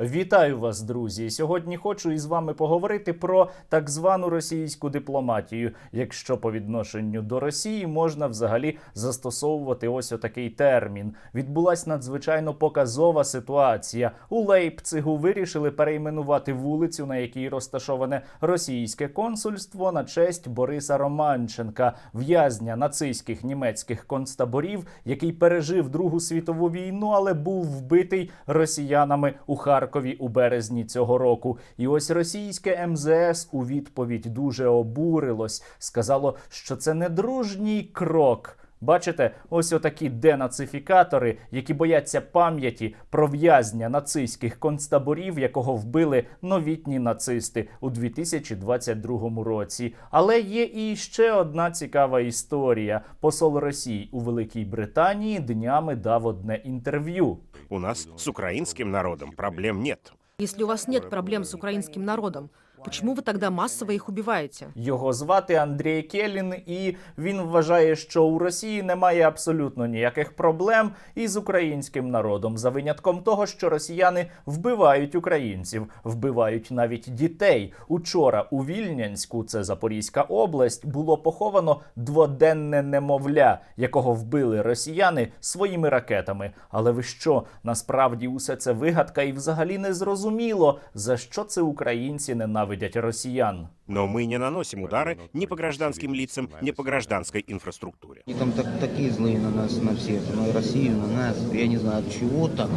Вітаю вас, друзі! Сьогодні хочу із вами поговорити про так звану російську дипломатію, якщо по відношенню до Росії можна взагалі застосовувати ось отакий термін. Відбулась надзвичайно показова ситуація. У Лейпцигу вирішили перейменувати вулицю, на якій розташоване російське консульство, на честь Бориса Романченка, в'язня нацистських німецьких концтаборів, який пережив Другу світову війну, але був вбитий росіянами у Харкові у березні цього року. І ось російське МЗС у відповідь дуже обурилось, сказало, що це не дружній крок. Бачите, ось отакі денацифікатори, які бояться пам'яті про в'язня нацистських концтаборів, якого вбили новітні нацисти у 2022 році. Але є і ще одна цікава історія. Посол Росії у Великій Британії днями дав одне інтерв'ю. У нас с украинским народом проблем нет. Если у вас нет проблем с украинским народом, почему вы тогда массово их убиваете? Його звати Андрій Келін, і він вважає, що у Росії немає абсолютно ніяких проблем із українським народом, за винятком того, що росіяни вбивають українців, вбивають навіть дітей. Учора у Вільнянську, це Запорізька область, було поховано дводенне немовля, якого вбили росіяни своїми ракетами. Але ви що? Насправді усе це вигадка, і взагалі не зрозуміло, за що це українці ненавидять росіян. Но мы не наносим удары ни по гражданским лицам, ни по гражданской инфраструктуре. Они там так, такие злые на нас, на всех, на Россию, на нас. Я не знаю, от чего так.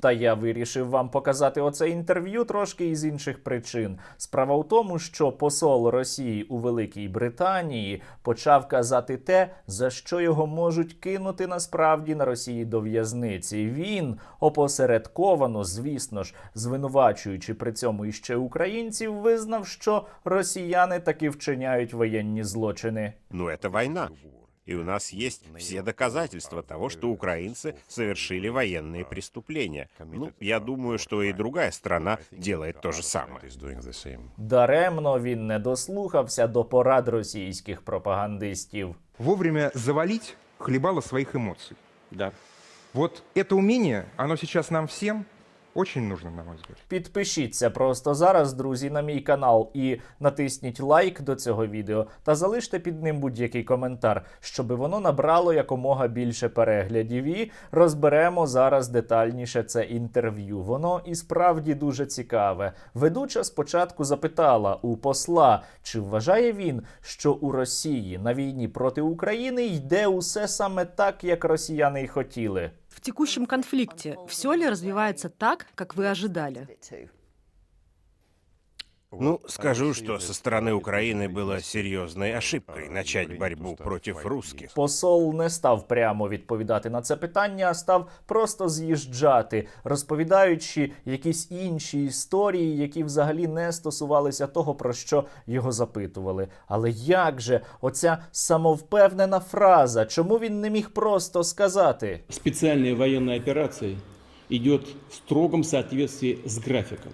Та я вирішив вам показати оце інтерв'ю трошки із інших причин. Справа в тому, що посол Росії у Великій Британії почав казати те, за що його можуть кинути насправді на Росії до в'язниці. Він опосередковано, звісно ж, звинувачуючи при цьому іще українців, визнав, що росіяни таки вчиняють воєнні злочини. Но это война. И у нас есть все доказательства того, что украинцы совершили военные преступления. Ну, я думаю, что и другая страна делает то же самое. Даремно він не дослухався до порад російських пропагандистів. вовремя завалить хлебало своих эмоций. Да. Вот это умение, оно сейчас нам всем очень нужно, на мой взгляд. Підпишіться просто зараз, друзі, на мій канал і натисніть лайк до цього відео та залиште під ним будь-який коментар, щоб воно набрало якомога більше переглядів. І розберемо зараз детальніше це інтерв'ю. Воно і справді дуже цікаве. Ведуча спочатку запитала у посла, чи вважає він, що у Росії на війні проти України йде усе саме так, як росіяни й хотіли. В текущем конфликте все ли развивается так, как вы ожидали? Ну, скажу, что со стороны Украины было серьезной ошибкой начать борьбу против русских. Посол не став прямо відповідати на це питання, а став просто з'їжджати, розповідаючи якісь інші історії, які взагалі не стосувалися того, про що його запитували. Але як же оця самовпевнена фраза? Чому він не міг просто сказати? Специальная военная операция идет в строгом соответствии с графиком,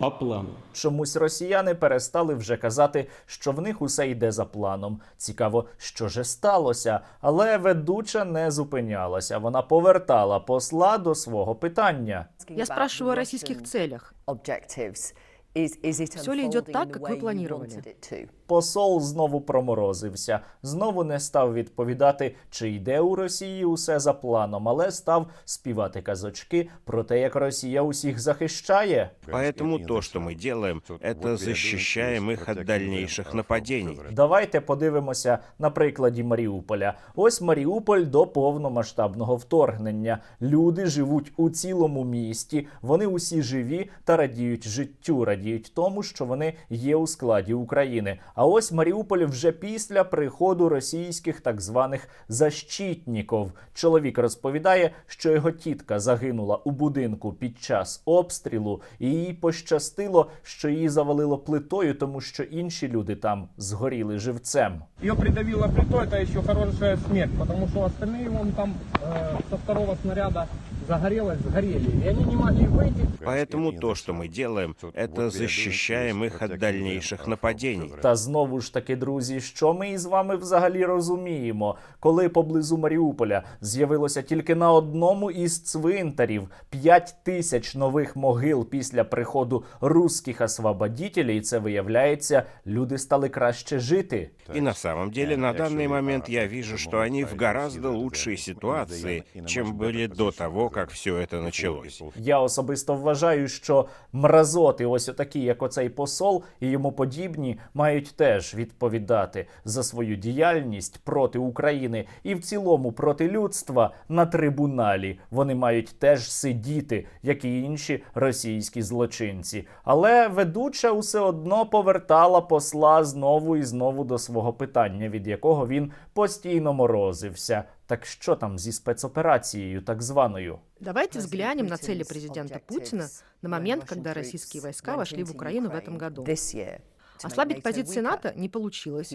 по плану. Чомусь росіяни перестали вже казати, що в них усе йде за планом. Цікаво, що же сталося. Але ведуча не зупинялася. Вона повертала посла до свого питання. Я спрашиваю о російських целях. Все ли идет так, как вы планировали? Посол знову проморозився, знову не став відповідати, чи йде у Росії усе за планом, але став співати казочки про те, як Росія усіх захищає. Поэтому то, что мы делаем, это защищаем их от дальнейших нападений. Давайте подивимося на прикладі Маріуполя. Ось Маріуполь до повномасштабного вторгнення. Люди живуть у цілому місті. Вони усі живі та радіють життю, радіють тому, що вони є у складі України. А ось Маріуполь вже після приходу російських так званих защитників. Чоловік розповідає, що його тітка загинула у будинку під час обстрілу, і їй пощастило, що її завалило плитою, тому що інші люди там згоріли живцем. Ее придавило плитой, это еще хорошая смерть, потому что остальные вон там э, со второго снаряда загорелось, сгорели. И они не могли выйти. Поэтому то, что мы делаем, это защищаем их от дальнейших нападений. Та знову ж таки, друзі, що ми із вами взагалі розуміємо, коли поблизу Маріуполя з'явилося тільки на одному із цвинтарів 5 тисяч нових могил після приходу русських освободітелів, і це виявляється, люди стали краще жити. И на самом деле, на данный момент я вижу, что они в гораздо лучшей ситуации, чем были до того, как все это началось. Я особисто вважаю, що мразоти, ось отакі, як оцей посол і йому подібні, мають теж відповідати за свою діяльність проти України і в цілому проти людства на трибуналі. Вони мають теж сидіти, як і інші російські злочинці. Але ведуча усе одно повертала посла знову і знову до свого питання, від якого він постійно морозився. Так що там зі спецоперацією, так званою? Давайте взглянем на цели президента Путина на момент, когда российские войска вошли в Украину в этом году. Ослабить позиции НАТО не получилось.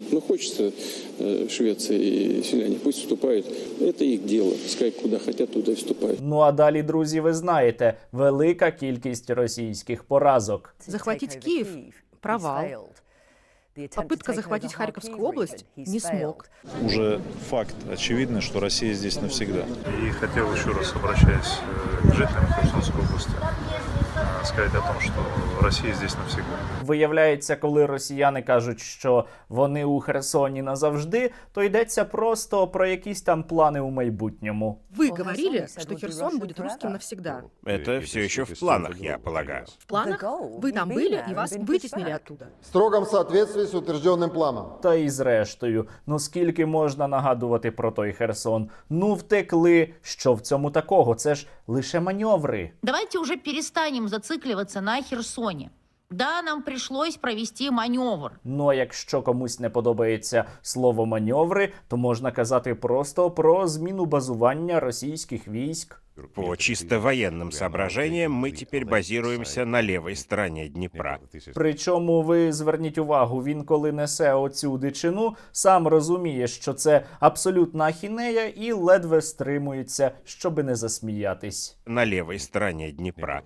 Ну, хочется э, Швеция и финляндия, пусть вступают. Это их дело. Пускай куда хотят, туда и вступают. Ну а далі, друзі, ви знаєте, велика кількість російських поразок. Захватить Киев – провал. Попытка захватить Харьковскую область не смог. Уже факт очевидный, что Россия здесь навсегда. И хотел еще раз, обращаясь э, к жителям Херсонской области, э, сказать о том, что Россия здесь навсегда. Виявляється, коли росіяни кажуть, що вони у Херсоні назавжди, то йдеться просто про якісь там плани у майбутньому. Вы говорили, что Херсон будет русским навсегда. Это все еще в планах, я полагаю. В планах? Вы там были и вас вытеснили оттуда. В строгом соответствии с утвержденным планом. Та і зрештою, ну скільки можна нагадувати про той Херсон? Ну втекли. Що в цьому такого? Це ж лише маневри. Давайте уже перестанем зацикливаться на Херсоні. Да, нам пришлось провести маневр. Ну а якщо комусь не подобається слово маневри, то можна казати просто про зміну базування російських військ. По чисто военным соображениям мы теперь базируемся на левой стороне Днепра. Причому ви зверніть увагу, він коли несе оцю дичину, сам розуміє, що це абсолютна ахінея, і ледве стримується, щоби не засміятись. На левой стороне Днепра.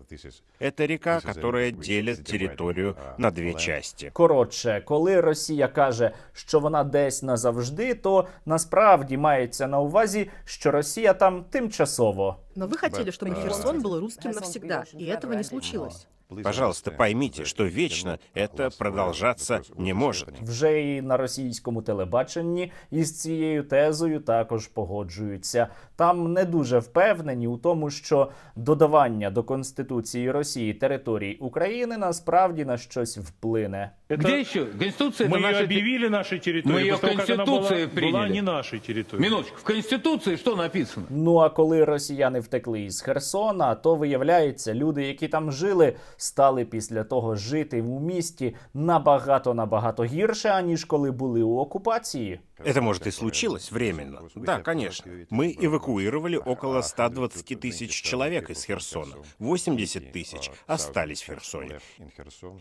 Это река, которая делит территорию на две части. Коротше, коли Росія каже, що вона десь назавжди, то насправді мається на увазі, що Росія там тимчасово. Но вы хотели, чтобы Херсон был русским навсегда, и этого не случилось. Пожалуйста, поймите, что вечно это продолжаться не может. Вже і на російському телебаченні із цією тезою також погоджуються. Там не дуже впевнені у тому, що додавання до конституції Росії територій України насправді на щось вплине. Где еще? Конституция Мы это ее наша... объявили нашей территорией. Мы ее после того, как она Конституцией была, приняли. была не нашей территорией. Минуточку. В Конституции что написано? Ну а коли росіяни втекли із Херсона, то виявляється, люди, які там жили, стали після того жити в місті набагато набагато гірше, аніж коли були у окупації. Это, может, и случилось временно. Да, конечно. Мы эвакуировали около 120 тысяч человек из Херсона. 80 тысяч остались в Херсоне.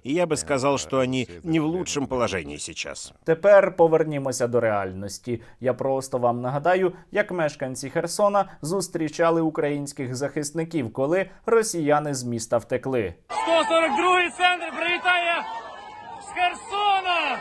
И я бы сказал, что они не в лучшем положении сейчас. Тепер повернімося до реальності. Я просто вам нагадаю, як мешканці Херсона зустрічали українських захисників, коли росіяни з міста втекли. 142-й центр привітає з Херсона!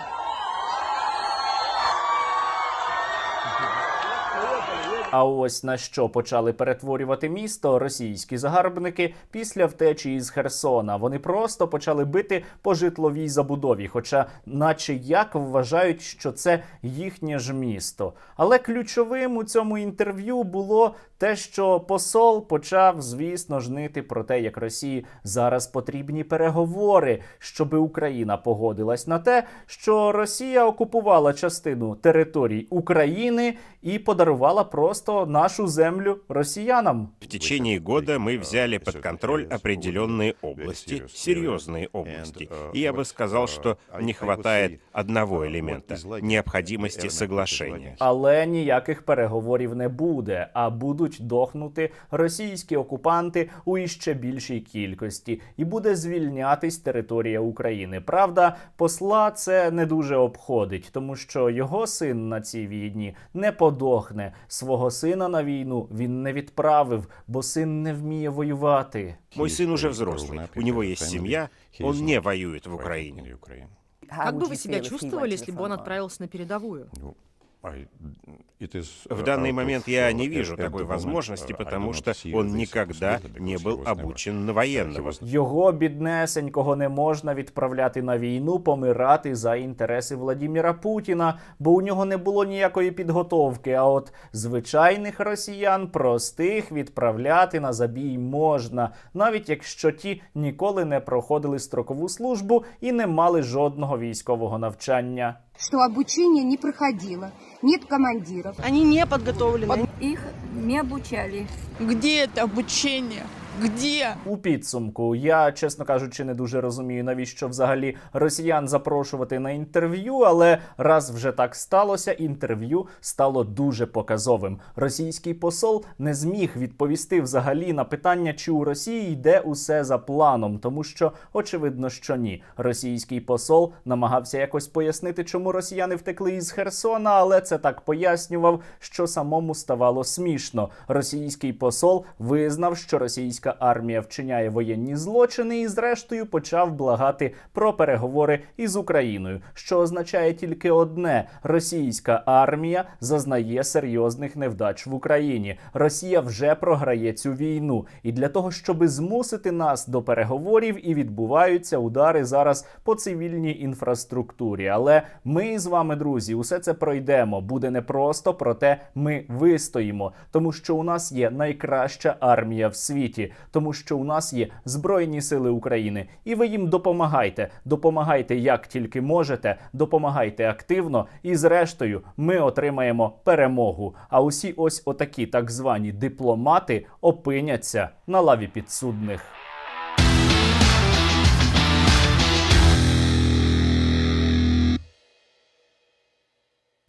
А ось на що почали перетворювати місто російські загарбники після втечі із Херсона. Вони просто почали бити по житловій забудові, хоча, наче як вважають, що це їхнє ж місто. Але ключовим у цьому інтерв'ю було те, що посол почав, звісно, жнити про те, як Росії зараз потрібні переговори, щоби Україна погодилась на те, що Росія окупувала частину територій України і подарувала просто нашу землю росіянам. В течение года мы взяли под контроль определенные области, серьезные области. И я бы сказал, что не хватает одного элемента – необходимости соглашения. Але ніяких переговорів не буде, а будуть дохнути російські окупанти у іще більшій кількості, і буде звільнятись територія України. Правда, посла це не дуже обходить, тому що його син на цій війні не подохне свого свого сина на війну він не відправив, бо син не вміє воювати. Мой сын уже взрослый, у него есть семья, он не воюет в Украине. Как бы вы себя чувствовали, если бы он отправился на передовую? В данный момент я не вижу такой возможности, потому что он никогда не был обучен на военного. Його біднесенького не можна відправляти на війну, помирати за інтереси Владіміра Путіна, бо у нього не було ніякої підготовки. А от звичайних росіян, простих, відправляти на забій можна, навіть якщо ті ніколи не проходили строкову службу і не мали жодного військового навчання. Что обучение не проходило, нет командиров. Они не подготовлены. Их не обучали. Где это обучение? Где? У підсумку я, чесно кажучи, не дуже розумію, навіщо взагалі росіян запрошувати на інтерв'ю, але раз вже так сталося, інтерв'ю стало дуже показовим. Російський посол не зміг відповісти взагалі на питання, чи у Росії йде усе за планом, тому що очевидно, що ні. Російський посол намагався якось пояснити, чому росіяни втекли із Херсона, але це так пояснював, що самому ставало смішно. Російський посол визнав, що російська армія вчиняє воєнні злочини і, зрештою, почав благати про переговори із Україною, що означає тільки одне: російська армія зазнає серйозних невдач в Україні. Росія вже програє цю війну, і для того, щоби змусити нас до переговорів, і відбуваються удари зараз по цивільній інфраструктурі. Але ми з вами, друзі, усе це пройдемо. Буде непросто, проте ми вистоїмо, тому що у нас є найкраща армія в світі, тому що у нас є Збройні Сили України, і ви їм допомагайте. Допомагайте як тільки можете, допомагайте активно, і зрештою ми отримаємо перемогу. А усі ось отакі так звані дипломати опиняться на лаві підсудних.